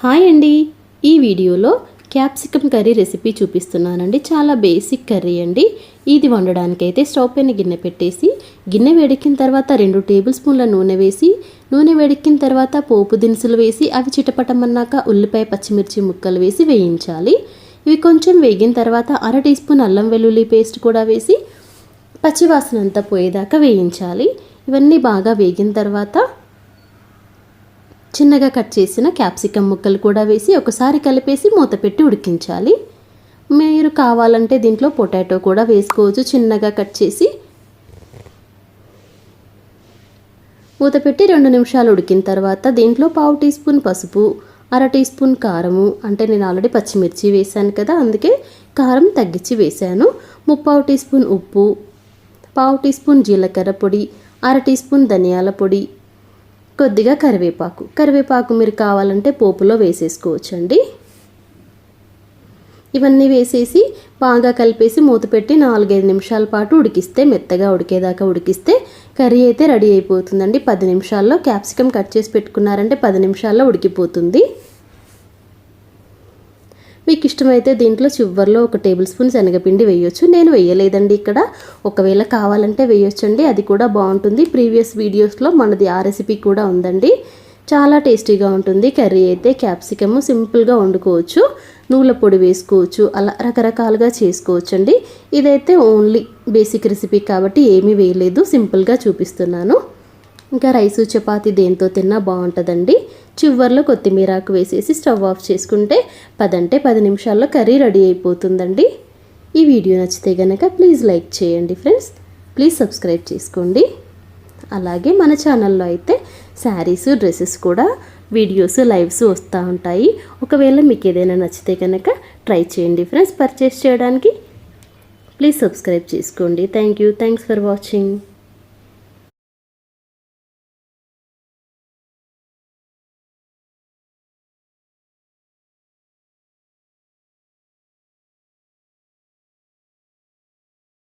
Hi అండి. ఈ వీడియోలో క్యాప్సికమ్ కర్రీ రెసిపీ చూపిస్తున్నానండి. చాలా బేసిక్ కర్రీ అండి. ఇది వండడానికైతే స్టవ్ పైన గిన్నె పెట్టేసి గిన్నె వేడెక్కిన తర్వాత రెండు టేబుల్ స్పూన్ల నూనె వేసి నూనె వేడెక్కిన తర్వాత పోపు దినుసులు వేసి అవి చిటపటమన్నాక ఉల్లిపాయ పచ్చిమిర్చి ముక్కలు వేసి వేయించాలి. ఇవి కొంచెం వేగిన తర్వాత అర టీ స్పూన్ అల్లం వెల్లుల్లి పేస్ట్ కూడా వేసి పచ్చివాసన అంతా పోయేదాకా వేయించాలి. ఇవన్నీ బాగా వేగిన తర్వాత చిన్నగా కట్ చేసిన క్యాప్సికమ్ ముక్కలు కూడా వేసి ఒకసారి కలిపేసి మూత పెట్టి ఉడికించాలి. మీరు కావాలంటే దీంట్లో పొటాటో కూడా వేసుకోవచ్చు. చిన్నగా కట్ చేసి మూత పెట్టి రెండు నిమిషాలు ఉడికిన తర్వాత దీంట్లో పావు టీ స్పూన్ పసుపు అర టీ స్పూన్ కారము అంటే నేను ఆల్రెడీ పచ్చిమిర్చి వేశాను కదా అందుకే కారం తగ్గించి వేశాను. ముప్పావు టీ స్పూన్ ఉప్పు పావు టీ స్పూన్ జీలకర్ర పొడి అర టీ స్పూన్ ధనియాల పొడి కొద్దిగా కరివేపాకు. కరివేపాకు మీరు కావాలంటే పోపులో వేసేసుకోవచ్చండి. ఇవన్నీ వేసేసి బాగా కలిపేసి మూత పెట్టి నాలుగైదు నిమిషాల పాటు ఉడికిస్తే మెత్తగా ఉడికేదాకా ఉడికిస్తే కర్రీ అయితే రెడీ అయిపోతుందండి. పది నిమిషాల్లో క్యాప్సికమ్ కట్ చేసి పెట్టుకున్నారంటే పది నిమిషాల్లో ఉడికిపోతుంది. మీకు ఇష్టమైతే దీంట్లో చివరిలో ఒక టేబుల్ స్పూన్ శనగపిండి వేయొచ్చు. నేను వేయలేదండి ఇక్కడ. ఒకవేళ కావాలంటే వేయొచ్చండి. అది కూడా బాగుంటుంది. ప్రీవియస్ వీడియోస్లో మనది ఆ రెసిపీ కూడా ఉందండి. చాలా టేస్టీగా ఉంటుంది. కర్రీ అయితే క్యాప్సికమ్ సింపుల్గా వండుకోవచ్చు. నువ్వుల పొడి వేసుకోవచ్చు. అలా రకరకాలుగా చేసుకోవచ్చు అండి ఇదైతే ఓన్లీ బేసిక్ రెసిపీ కాబట్టి ఏమీ వేయలేదు. సింపుల్గా చూపిస్తున్నాను. ఇంకా రైసు చపాతి దేంతో తిన్నా బాగుంటుందండి. చివర్లో కొత్తిమీరాకు వేసేసి స్టవ్ ఆఫ్ చేసుకుంటే పదంటే పది నిమిషాల్లో కర్రీ రెడీ అయిపోతుందండి. ఈ వీడియో నచ్చితే కనుక ప్లీజ్ లైక్ చేయండి ఫ్రెండ్స్. ప్లీజ్ సబ్స్క్రైబ్ చేసుకోండి. అలాగే మన ఛానల్లో అయితే శారీస్ డ్రెస్సెస్ కూడా వీడియోస్ లైవ్స్ వస్తూ ఉంటాయి. ఒకవేళ మీకు ఏదైనా నచ్చితే కనుక ట్రై చేయండి ఫ్రెండ్స్ పర్చేస్ చేయడానికి. ప్లీజ్ సబ్స్క్రైబ్ చేసుకోండి. Thank you. Thanks for watching.